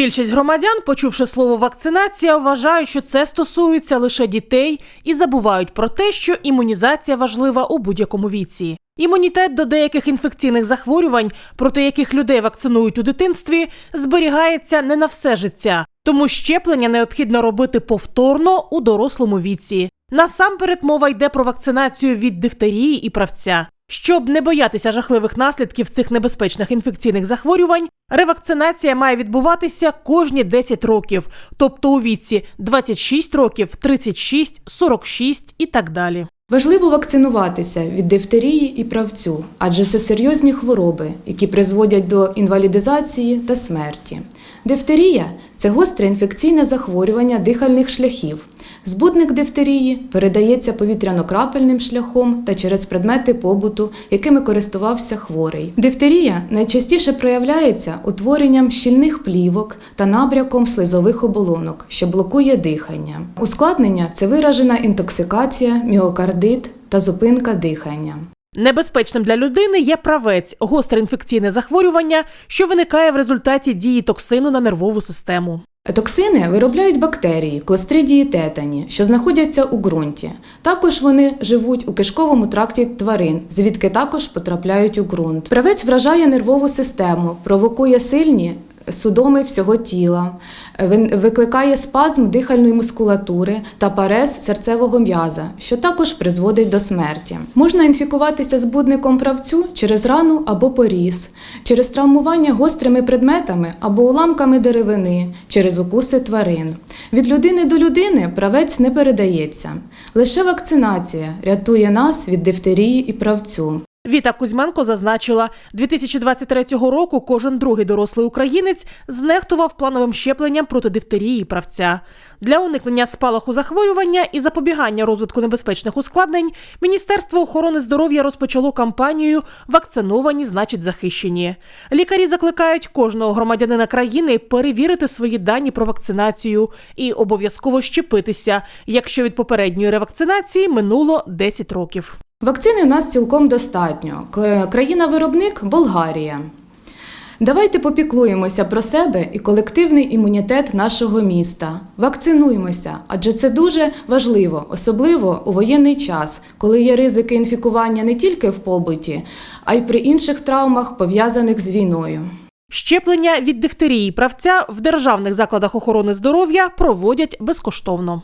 Більшість громадян, почувши слово вакцинація, вважають, що це стосується лише дітей і забувають про те, що імунізація важлива у будь-якому віці. Імунітет до деяких інфекційних захворювань, проти яких людей вакцинують у дитинстві, зберігається не на все життя, тому щеплення необхідно робити повторно у дорослому віці. Насамперед мова йде про вакцинацію від дифтерії і правця. Щоб не боятися жахливих наслідків цих небезпечних інфекційних захворювань, ревакцинація має відбуватися кожні 10 років, тобто у віці 26 років, 36, 46 і так далі. Важливо вакцинуватися від дифтерії і правцю, адже це серйозні хвороби, які призводять до інвалідизації та смерті. Дифтерія це гостре інфекційне захворювання дихальних шляхів. Збудник дифтерії передається повітряно-крапельним шляхом та через предмети побуту, якими користувався хворий. Дифтерія найчастіше проявляється утворенням щільних плівок та набряком слизових оболонок, що блокує дихання. Ускладнення це виражена інтоксикація, міокардит та зупинка дихання. Небезпечним для людини є правець гостре інфекційне захворювання, що виникає в результаті дії токсину на нервову систему. Токсини виробляють бактерії, клостридії тетані, що знаходяться у ґрунті. Також вони живуть у кишковому тракті тварин, звідки також потрапляють у ґрунт. Правець вражає нервову систему, провокує сильні судоми всього тіла, викликає спазм дихальної мускулатури та парез серцевого м'яза, що також призводить до смерті. Можна інфікуватися збудником правцю через рану або поріз, через травмування гострими предметами або уламками деревини, через укуси тварин. Від людини до людини правець не передається. Лише вакцинація рятує нас від дифтерії і правцю. Віта Кузьменко зазначила, 2023 року кожен другий дорослий українець знехтував плановим щепленням проти дифтерії і правця. Для уникнення спалаху захворювання і запобігання розвитку небезпечних ускладнень Міністерство охорони здоров'я розпочало кампанію Вакциновані значить захищені. Лікарі закликають кожного громадянина країни перевірити свої дані про вакцинацію і обов'язково щепитися, якщо від попередньої ревакцинації минуло 10 років. Вакцини в нас цілком достатньо. Країна-виробник Болгарія. Давайте попіклуємося про себе і колективний імунітет нашого міста. Вакцинуємося, адже це дуже важливо, особливо у воєнний час, коли є ризики інфікування не тільки в побуті, а й при інших травмах, пов'язаних з війною. Щеплення від дифтерії правця в державних закладах охорони здоров'я проводять безкоштовно.